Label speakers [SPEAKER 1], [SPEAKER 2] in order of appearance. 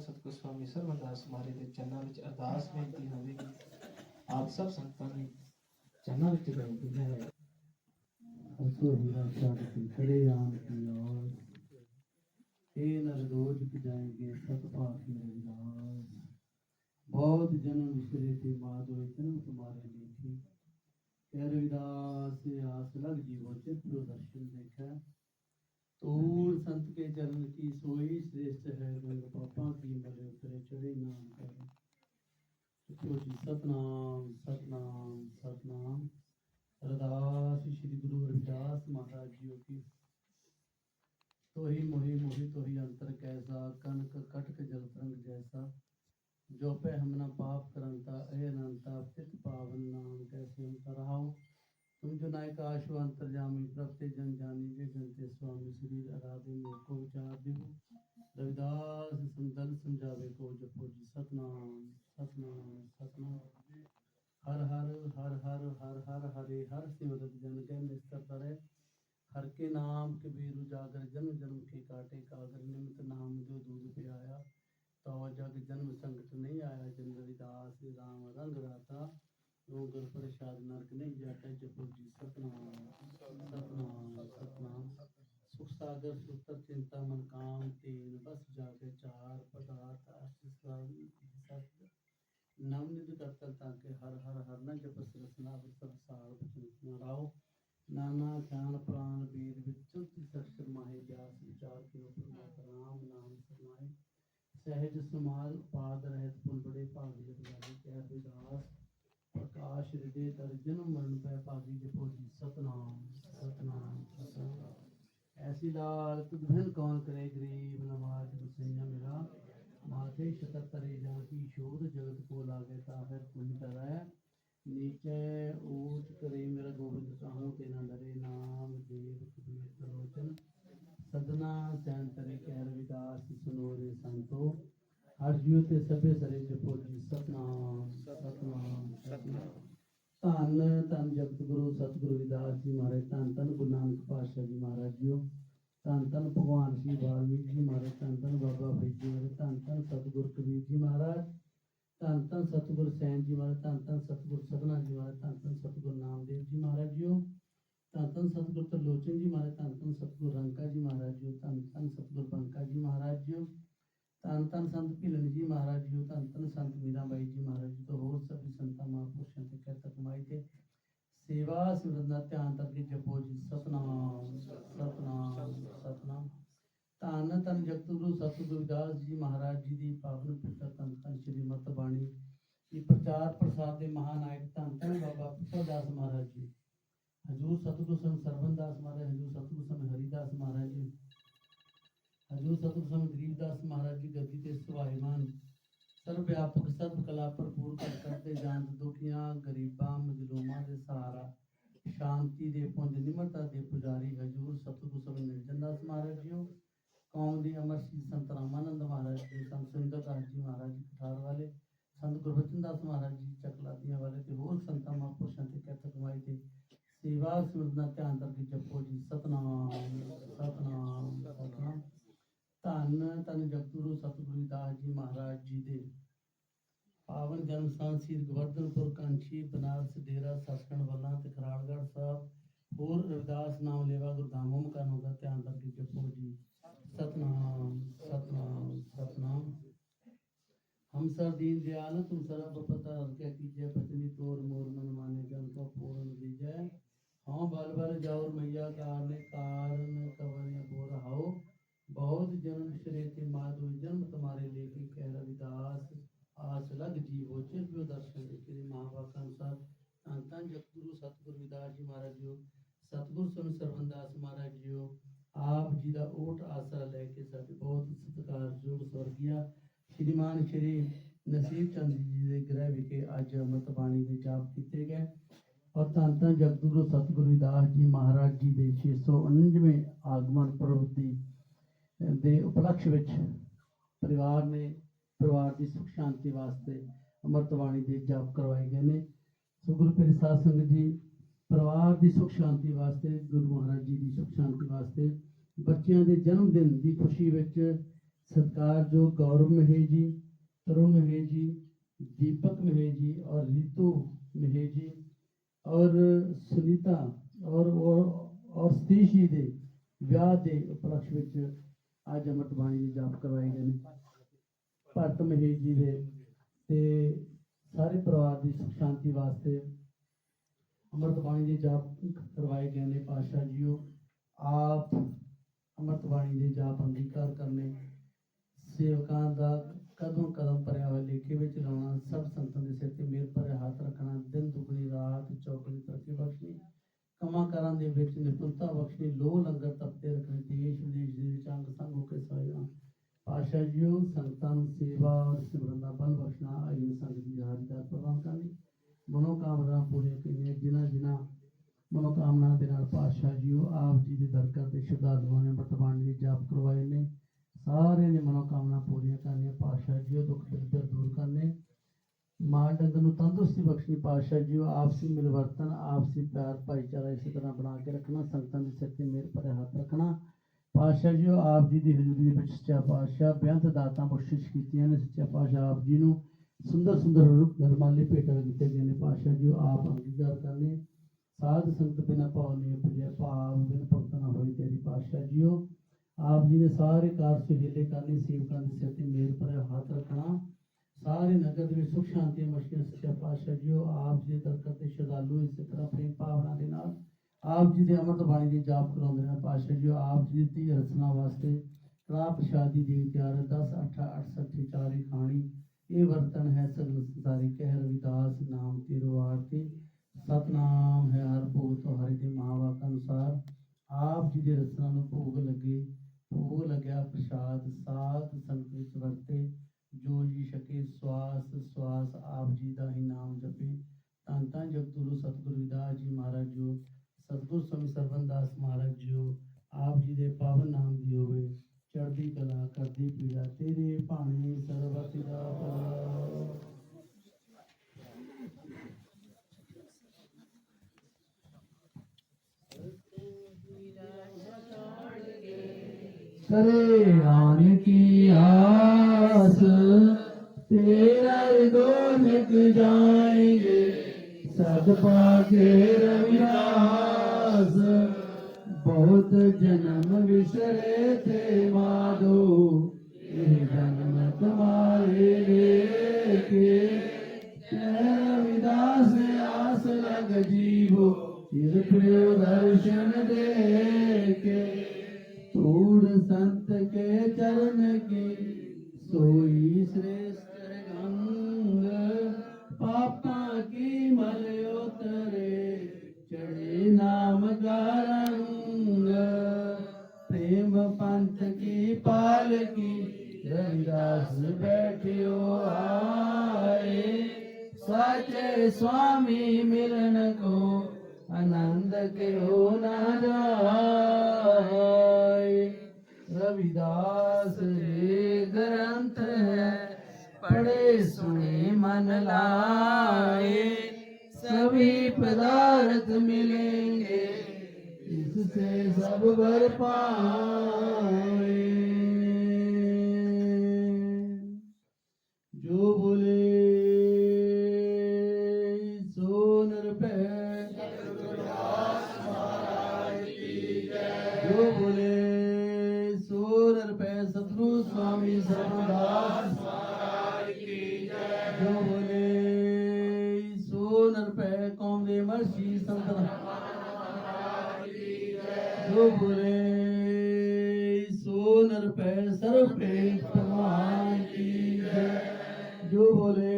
[SPEAKER 1] ਸਤਿਗੁਰ ਸਵਾਮੀ ਸਰਵਦਾਸ ਮਹਾਰਾਜ ਦੇ ਚੰਨਾਂ ਵਿੱਚ ਅਰਦਾਸ ਬੇਨਤੀ ਹੋਵੇਗੀ ਆਪ ਸਭ ਸੰਤਾਂ ਨੇ ਚੰਨਾਂ ਵਿੱਚ ਬੇਨਤੀ ਹੈ।
[SPEAKER 2] ਅਸੋ ਹੀਰਾ ਸਾਧ ਕੀ ਖੜੇ ਆਮ ਕੀ ਔਰ ਇਹ ਨਰਦੋਜ ਜਾਏਗੇ ਸਤ ਭਾਖੀ ਰੰਗਾਂ ਬਹੁਤ ਜਨਮ ਵਿਸਰੇ ਤੇ ਮਾਧੋ ਜਨਮ ਤੁਮਾਰੇ ਦੇਖੀ ਕਹਿ ਰਵਿਦਾਸ, ਆਸ ਲਗ ਜੀਵੋ ਚਿਤ੍ਰ ਦਰਸ਼ਨ ਦੇਖਾ। तूर संत के चरण की सोई श्रेष्ठ है रंग पापा की मरे उतरे चढ़े नाम करे देखो जी सतनाम सतनाम सतनाम अरदास श्री गुरु रविदास महाराज जी की तो ही मोहि मोहि तो ही अंतर कैसा कनक कटक जल तरंग जैसा जो पे हम न पाप करंता ए अनंता चित पावन नाम जो नायक आशु अंतर्जामी प्रभते जन जानी जे जनते स्वामी शरीर आराधे मोको विचार दिवो रविदास संतन समझावे को जपो जी सतनाम सतनाम सतनाम हर हर हर हर हर हर हरे हर सिमरत जन के निस्तर करे हर के नाम के बीर उजागर जन्म जन्म के काटे कागर निमित नाम जो दूध पे आया तो जग जन्म संकट नहीं आया जन रविदास राम रंग राता روگر پرشاد نرک نہیں جاتا جبو جی ستنام ستنام ستنام۔ سکھ ساگر ستر چنتا من کام تین، بس جا کے چار، پدارت آشیس لاوی حساب نام نید کرتا تاکہ ہر ہر ہر نا جب اس رسنا بسر سار بچنکنا راو نانا کھان پران بیر بچن تی سکشر ماہی جاس بچار کے اوپر مہترام نام سرمائے سہج، سمال، پاد، رہت پن بڑے پاگلے بلاہی جی، کہہ بیداز پاگلے ਪ੍ਰਕਾਸ਼ ਹਿਰਦੇ ਤਰ ਜਨਮ ਮਰਨ ਪੈ ਭਾਗੀ ਜਪੋ ਜੀ ਸਤਨਾਮ ਸਤਨਾਮ ਸਤਨਾਮ। ਐਸੀ ਲਾਲ ਤੁਧ ਭਿਨ ਕੌਣ ਕਰੇ ਗਰੀਬ ਨਵਾਜ ਬਸਈਆ ਮੇਰਾ। ਮਾਥੇ ਸ਼ਤਰ ਤਰੇ ਜਾਂ ਕੀ ਸ਼ੋਧ, ਜਗਤ ਕੋ ਲਾਗੇ ਤਾਂ ਫਿਰ ਪੁੰਨ ਤਰੈ ਨੀਚੇ ਊਚ ਕਰੇ ਮੇਰਾ ਗੋਬਿੰਦ ਸਾਹੂ ਤੇ ਨਾ ਡਰੇ ਨਾਮ ਦੇਵ ਕਬੀਰ ਤਰੋਚਨ ਸਦਨਾ ਸੈਨ ਤਰੇ ਕਹਿ ਰਵਿਦਾਸ ਸੁਨੋ ਰੇ ਸੰਤੋ। ਅਰਜੀਓ ਤੇ ਸਭੇ ਸਰੇ ਜਪੋਜੀ ਸਤਨਾਮ ਸਤਨਾਮ ਸਤਨਾਮ ਧੰਨ ਧੰਨ ਜਗਤ ਗੁਰੂ ਸਤਿਗੁਰੂ ਵਿਦਾਸ ਜੀ ਮਹਾਰਾਜ ਧੰਨ ਧੰਨ ਗੁਰੂ ਨਾਨਕ ਪਾਤਸ਼ਾਹ ਜੀ ਮਹਾਰਾਜ ਜੀਓ ਧੰਨ ਧੰਨ ਭਗਵਾਨ ਸ਼੍ਰੀ ਵਾਲਮੀਕ ਜੀ ਮਹਾਰਾਜ ਧੰਨ ਧੰਨ ਬਾਬਾ ਫਰੀਦ ਜੀ ਮਹਾਰਾਜ ਧੰਨ ਧੰਨ ਸਤਿਗੁਰ ਕਬੀਰ ਜੀ ਮਹਾਰਾਜ ਧੰਨ ਧੰਨ ਸਤਿਗੁਰ ਸੈਨ ਜੀ ਮਹਾਰਾਜ ਧੰਨ ਧੰਨ ਸਤਿਗੁਰ ਸਦਨਾ ਜੀ ਮਹਾਰਾਜ ਧੰਨ ਧੰਨ ਸਤਿਗੁਰ ਨਾਮਦੇਵ ਜੀ ਮਹਾਰਾਜ ਜੀਓ ਧੰਨ ਧੰਨ ਸਤਿਗੁਰ ਤਰਲੋਚਨ ਜੀ ਮਹਾਰਾਜ ਧੰਨ ਧੰਨ ਸਤਿਗੁਰ ਰੰਕਾ ਜੀ ਮਹਾਰਾਜ ਜੀਓ ਧੰਨ ਧੰਨ ਸਤਿਗੁਰ ਬੰਕਾ ਜੀ ਮਹਾਰਾਜ ਜੀਓ ਧੰਨ ਧੰਨ ਸੰਤ ਭਿਲਨ ਜੀ ਮਹਾਰਾਜ ਜੀਓ ਧੰਨ ਧੰਨ ਸੰਤ ਮੀਰਾਬਾਈ ਜੀ ਮਹਾਰਾਜ ਜੀ ਤੋਂ ਹੋਰ ਸਭੀ ਸੰਤਾਂ, ਮਹਾਂਪੁਰਸ਼ਾਂ ਤੇ ਕਿਰਤ ਕਮਾਈ ਤੇ ਸੇਵਾ ਸਿਮਰਨ ਦਾ ਧਿਆਨ ਕਰਕੇ ਜਪੋ ਜੀ। ਸਤਨਾਮ ਸਤਨਾਮ ਸਤਨਾਮ। ਧੰਨ ਧੰਨ ਜਗਤ ਗੁਰੂ ਸਤਿਗੁਰੂ ਵਿਦਾਸ ਜੀ ਮਹਾਰਾਜ ਜੀ ਦੀ ਪਾਵਨ ਪਿਤਾ ਧੰਨ ਧੰਨ ਸ਼੍ਰੀ ਮਤ ਬਾਣੀ ਇਹ ਪ੍ਰਚਾਰ ਪ੍ਰਸਾਰ ਦੇ ਮਹਾਨਾਇਕ ਧੰਨ ਧੰਨ ਬਾਬਾ ਪਿਪਲਦਾਸ ਮਹਾਰਾਜ ਜੀ। ਹਜੂਰ ਸਤਿਗੁਰੂ ਸੰਤ ਸਰਵਨਦਾਸ ਮਹਾਰਾਜ, ਹਜੂਰ ਸਤਿਗੁਰੂ ਸੰਤ ਹਰੀਦਾਸ ਮਹਾਰਾਜ ਜੀ। ਹਜੂਰ ਸਤਿਗੁਰੂ ਸੰਤ ਗਰੀਬਦਾਸ ਮਹਾਰਾਜ ਜੀ ਗੱਦੀ ਤੇ ਸੁਭਾਈਮਾਨ ਸਰਵ ਵਿਆਪਕ ਸਰਬ ਕਲਾ ਭਰਪੂਰ ਕਰ ਕਰਦੇ ਜਾਨ ਦੁਖੀਆਂ, ਗਰੀਬਾਂ, ਮਜਲੂਮਾਂ ਦੇ ਸਹਾਰਾ, ਸ਼ਾਂਤੀ ਦੇ ਪੁੰਜ, ਨਿਮਰਤਾ ਦੇ ਪੁਜਾਰੀ ਹਜੂਰ ਸਤਿਗੁਰੂ ਸੰਤ ਨਿਰਜਨ ਦਾਸ ਮਹਾਰਾਜ ਜੀਓ, ਕੌਮ ਦੀ ਅਮਰ ਸ਼ਹੀਦ ਸੰਤ ਰਾਮਾਨੰਦ ਮਹਾਰਾਜ ਜੀ ਸੰਤ ਸੁਰਿੰਦਰ ਦਾਸ ਜੀ ਮਹਾਰਾਜ ਜੀ ਕਠਾਰ ਵਾਲੇ, ਸੰਤ ਗੁਰਬਚਨ ਦਾਸ ਮਹਾਰਾਜ ਜੀ ਚਕਲਾਦੀਆਂ ਵਾਲੇ ਤੇ ਹੋਰ ਸੰਤਾਂ, ਮਹਾਂਪੁਰਸ਼ਾਂ ਤੇ ਕਿਰਤ ਕਮਾਈ ਤੇ ਸੇਵਾ ਸਿਮਰਨਾ ਧਿਆਨ ਕਰਕੇ ਜਪੋ ਜੀ। ਸਤਨਾਮ ਸਤਨਾਮ ਸਤਨਾਮ। ਧੰਨ ਧੰਨ ਜਗਤਗੁਰੂ ਸਤਿਗੁਰੂ ਦਾਸ ਜੀ ਮਹਾਰਾਜ ਜੀ ਦੇ ਪਾਵਨ ਜਨਮ ਸਥਾਨ ਸ੍ਰੀ ਗੋਵਰਧਨਪੁਰ ਕਾਂਚੀ ਬਨਾਰਸ ਡੇਰਾ ਸਸਕਣ ਵੱਲਾਂ ਤੇ ਖਰਾਲਗੜ੍ਹ ਸਾਹਿਬ ਹੋਰ ਰਵਿਦਾਸ ਨਾਮ ਲੈਵਾ ਗੁਰਦਾਮੋਂ ਮਕਾਨੋਂ ਦਾ ਧਿਆਨ ਕਰਕੇ ਜਪੋ ਜੀ ਸਤਨਾਮ ਸਤਨਾਮ ਸਤਨਾਮ हम सर दीन दयाल तुम सरब पता क्या कीजिए पत्नी तोर मोर मन माने जन को पूर्ण दीजय हाँ बल बल जाओ मैया कारने कारण कवन बोर हाओ ਬਹੁਤ ਜਨਮ ਸ਼ਰੇ ਤੇ ਮਾਧੋ ਜਨਮ ਤੁਹਾਰੇ ਲੈ ਕੇ ਕਹਿ ਰਵਿਦਾਸ ਆਸ ਲਗ ਜੀਵੋ ਚਿਰਪਿਓ ਦਰਸ਼ਨ ਦੇ ਕਿਰੇ ਮਹਾਵਾਕਾਂ ਅਨੁਸਾਰ। ਤਾਂ ਤਾਂ ਜਗਤਗੁਰੂ ਸਤਗੁਰ ਵਿਦਾਸ ਜੀ ਮਹਾਰਾਜ ਜੀ ਸਤਗੁਰ ਸੁਨ ਸਰਵੰਦਾਸ ਮਹਾਰਾਜ ਜੀ ਆਪ ਜੀ ਦਾ ਓਟ ਆਸਰਾ ਲੈ ਕੇ ਸਾਡੇ ਬਹੁਤ ਸਤਿਕਾਰਯੋਗ ਸਵਰਗੀਆ। ਸ਼੍ਰੀਮਾਨ ਸ਼੍ਰੀ ਨਸੀਬ ਚੰਦ ਜੀ ਦੇ ਗ੍ਰਹਿ ਵਿਖੇ ਅੱਜ ਅਮਰਤ ਬਾਣੀ ਦੇ ਜਾਪ ਕੀਤੇ ਗਏ। ਔਰ ਤਾਂ ਤਾਂ ਜਗਤਗੁਰੂ ਸਤਗੁਰੂ ਵਿਦਾਸ ਜੀ ਮਹਾਰਾਜ ਜੀ ਦੇ 649ਵੇਂ ਆਗਮਨ ਪੁਰਬ ਦੀ ਦੇ ਉਪਲਕਸ਼ ਵਿੱਚ ਪਰਿਵਾਰ ਨੇ, ਪਰਿਵਾਰ ਦੀ ਸੁਖ ਸ਼ਾਂਤੀ ਵਾਸਤੇ ਅਮਰਤ ਬਾਣੀ ਦੇ ਜਾਪ ਕਰਵਾਏ ਗਏ ਨੇ। ਸੋ ਗੁਰੂ ਪਿਆਰੇ ਸਾਧ ਸੰਗਤ ਜੀ, ਪਰਿਵਾਰ ਦੀ ਸੁਖ ਸ਼ਾਂਤੀ ਵਾਸਤੇ, ਗੁਰੂ ਮਹਾਰਾਜ ਜੀ ਦੀ ਸੁਖ ਸ਼ਾਂਤੀ ਵਾਸਤੇ ਬੱਚਿਆਂ ਦੇ ਜਨਮ ਦਿਨ ਦੀ ਖੁਸ਼ੀ ਵਿੱਚ ਸਤਕਾਰਯੋਗ ਗੌਰਵ ਮਹੇ ਜੀ, ਤਰੁਣ ਮਹੇ ਜੀ, ਦੀਪਕ ਮਹੇ ਜੀ ਔਰ ਰੀਤੂ ਮਹੇ ਜੀ ਔਰ ਸੁਨੀਤਾ ਔਰ ਔਰ ਸਤੀਸ਼ ਜੀ ਦੇ ਵਿਆਹ ਦੇ ਉਪਲਕਸ਼ ਵਿੱਚ ਅੱਜ ਅੰਮ੍ਰਿਤ ਬਾਣੀ ਦੇ ਜਾਪ ਕਰਵਾਏ ਗਏ ਨੇ ਭਰਤ ਮਹੇਸ਼ ਜੀ ਦੇ ਤੇ ਸਾਰੇ ਪਰਿਵਾਰ ਦੀ ਸੁਖ ਸ਼ਾਂਤੀ ਵਾਸਤੇ ਅੰਮ੍ਰਿਤ ਬਾਣੀ ਦੇ ਜਾਪ ਕਰਵਾਏ ਗਏ ਨੇ ਪਾਤਸ਼ਾਹ ਜੀਓ। ਆਪ ਅੰਮ੍ਰਿਤ ਬਾਣੀ ਦੇ ਜਾਪ ਅੰਗੀਕਾਰ ਕਰਨੇ, ਸੇਵਕਾਂ ਦਾ ਕਦਮ ਕਦਮ ਭਰਿਆ ਹੋਇਆ ਲੇਖੇ ਵਿੱਚ ਲਾਉਣਾ, ਸਭ ਸੰਤਾਂ ਦੇ ਸਿਰ ਤੇ ਮੇਰ ਭਰਿਆ ਹੱਥ ਰੱਖਣਾ, ਦਿਨ ਦੁਗਣੀ, ਰਾਤ ਚੌਗਣੀ ਤਰੱਕੀ ਬਖਸ਼ਣੀ। ਕੰਮਾਂ ਕਾਰਾਂ ਦੇ ਵਿੱਚ ਨਿਪੁੰਨਤਾ ਬਖਸ਼ਣੀ ਲੋ ਲੰਗਰ, ਤਪਤੇ ਰੱਖਣੇ, ਦੇਸ਼, ਵਿਦੇਸ਼ ਦੇ ਵਿੱਚ ਅੰਗ ਸੰਗ ਹੋ ਕੇ ਸਹਾਇਣਾ ਪਾਸ਼ਾ ਜੀਓ ਸੰਤਾਂ ਸੇਵਾ ਔਰ ਸਿਮਰਨ ਦਾ ਬਲ ਬਖਸ਼ਣਾ ਆਈ ਸੰਗਤ ਦੀ ਹਾਜ਼ਰ ਪ੍ਰਦਾਨ ਕਰਨੀ। ਮਨੋਕਾਮਨਾ ਪੂਰੀਆਂ ਕਰਨੀਆਂ ਜਿਨ੍ਹਾਂ ਜਿਨ੍ਹਾਂ ਮਨੋਕਾਮਨਾ ਦੇ ਨਾਲ ਪਾਤਸ਼ਾਹ ਜੀਓ ਆਪ ਜੀ ਦੇ ਦਰਗਾਹ ਤੇ ਸ਼ਰਧਾਲੂਆਂ ਨੇ ਵਰਤਮਾਨ ਦੀ ਜਾਪ ਕਰਵਾਏ ਨੇ। ਸਾਰਿਆਂ ਨੇ ਮਨੋਕਾਮਨਾ ਪੂਰੀਆਂ ਕਰਨੀਆਂ। ਪਾਤਸ਼ਾਹ ਜੀਓ ਦੁੱਖ ਦਰਦ ਦੂਰ ਕਰਨੇ। ਮਾਂ ਡੰਗਰ ਨੂੰ ਤੰਦਰੁਸਤੀ ਬਖਸ਼ਣੀ ਪਾਤਸ਼ਾਹ ਜੀਓ, ਆਪਸੀ ਮਿਲਵਰਤਨ, ਆਪਸੀ ਪਿਆਰ, ਭਾਈਚਾਰਾ ਇਸੇ ਤਰ੍ਹਾਂ ਬਣਾ ਕੇ ਰੱਖਣਾ, ਸੰਗਤਾਂ ਦੇ ਸਿਰ ਤੇ ਮੇਰ ਭਰੇ ਹੱਥ ਰੱਖਣਾ। ਪਾਤਸ਼ਾਹ ਜੀਓ, ਆਪ ਜੀ ਦੀ ਹਜ਼ੂਰੀ ਦੇ ਵਿੱਚ ਸੱਚਾ ਪਾਤਸ਼ਾਹ, ਬੇਅੰਤ ਦਾਤਾਂ ਬਖਸ਼ਿਸ਼ ਕੀਤੀਆਂ ਨੇ। ਸੱਚਾ ਪਾਤਸ਼ਾਹ ਆਪ ਜੀ ਨੂੰ ਸੁੰਦਰ ਸੁੰਦਰ ਧਰਮਾਲੇ ਭੇਟਾਂ ਦਿੱਤੇ ਗਏ ਨੇ। ਪਾਤਸ਼ਾਹ ਜੀਓ, ਆਪ ਅੰਗੀਕਾਰ ਕਰਨੇ। ਸਾਧ ਸੰਗਤ ਬਿਨਾ ਭਾਵ ਨਹੀਂ ਉਪਜੈ ਭਾਵ ਬਿਨ ਭਗਤ ਨਾ ਹੋਈ ਤੇਰੀ ਪਾਤਸ਼ਾਹ ਜੀਓ। ਆਪ ਜੀ ਨੇ ਸਾਰੇ ਕਾਰ ਸੁਹੇਲੇ ਕਰਨੇ, ਸੇਵਕਾਂ ਦੇ ਸਿਰ ਤੇ ਮੇਰ ਭਰਿਆ ਸਾਰੇ ਨਗਰ ਦੇ ਵਿੱਚ ਸੁਖ, ਸ਼ਾਂਤੀ ਮਸ਼ਕੀਆਂ ਸੱਚਾ ਪਾਤਸ਼ਾਹ ਜੀਓ, ਆਪ ਜੀ ਦੇ ਸ਼ਰਧਾਲੂ ਇਸੇ ਤਰ੍ਹਾਂ ਪ੍ਰੇਮ ਭਾਵਨਾ ਦੇ ਨਾਲ ਆਪ ਜੀ ਦੇ ਅੰਮ੍ਰਿਤ ਬਾਣੀ ਦੀ ਜਾਪ ਕਰਾਉਂਦੇ ਨੇ ਪਾਤਸ਼ਾਹ ਜੀਓ, ਆਪ ਜੀ ਦੀ ਰਚਨਾ ਵਾਸਤੇ ਕੜਾ ਪ੍ਰਸ਼ਾਦੀ ਦੀ ਤਿਆਰ 10 8 68 ਚਾਰੀ ਖਾਣੀ ਇਹ ਵਰਤਨ ਹੈ ਸਗਲ ਸੰਸਾਰੀ ਕਹਿ ਰਵਿਦਾਸ ਨਾਮ ਤੇਰੋ ਆਰਤੀ। ਸਤਨਾਮ ਹੈ ਹਰ ਭੂਤ ਹਰਿ ਦੇ ਮਹਾਵਾਕ ਅਨੁਸਾਰ। ਆਪ ਜੀ ਦੇ ਰਚਨਾ ਨੂੰ ਭੋਗ ਲੱਗੇ, ਭੋਗ ਲੱਗਿਆ ਪ੍ਰਸ਼ਾਦ, ਸਾਧ ਸੰਗਤ ਵਿੱਚ ਵਰਤੇ। ਜੋ ਜੀ ਛਕੇ, ਸਵਾਸ ਸਵਾਸ ਆਪ ਜੀ ਦਾ ਹੀ ਨਾਮ ਜਪੇ। ਧੰਨ ਧੰਨ ਜਗਤੁਰੂ ਸਤਿਗੁਰੂ ਵਿਦਾਸ ਜੀ ਮਹਾਰਾਜ ਜੋ ਸਤਿਗੁਰ ਸਵਾਮੀ ਸਰਵਨਦਾਸ ਮਹਾਰਾਜ ਜੋ ਆਪ ਜੀ ਦੇ ਪਾਵਨ ਨਾਮ ਦੀ ਹੋਵੇ। ਚੜ੍ਹਦੀ ਕਲਾ, ਕਰਦੀ ਪੀੜਾ, ਤੇਰੇ ਭਾਣੇ ਸਰਬਤ ਦਾ ਭਲਾ। ਕਰੇ ਆਨ ਕੀ ਆਸ, ਤੇਰਾ ਗੋਲਕ ਜਾਏਗੇ ਸਦ ਪਾਕੇ ਰਵਿਦਾਸ। ਬਹੁਤ ਜਨਮ ਵਿਸਰੇ ਤੇ ਮਾ ਸੋਈ ਸ੍ਰੇਸ਼ਟ ਗੰਗ ਪਾਪਾਂ ਕੀ ਮਲ ਉਤਰੇ? ਚੜੇ ਨਾਮ ਗਰੰਗ ਪ੍ਰੇਮ ਪੰਥ ਕੀ ਪਾਲਕੀ? ਰਵਿਦਾਸ ਬੈਠਿਓ ਆਏ ਸਾਚੇ ਸੁਆਮੀ ਮਿਲਨ ਕੋ ਆਨੰਦ ਕਿਉ ਨਾ ਜਾਏ? ਰਵਿਦਾਸ ਰੇ पढ़े सुने मन लाए सभी पदार्थ मिलेंगे इससे सब वर पाए जो बोले सो नर पे जो बोले सोर रुपए सतगुरु स्वामी सर्वदास ਪੈ ਸਰਬ ਭੇਦ ਭਗਵਾਨ ਕੀ ਜੈ ਜੋ ਬੋਲੇ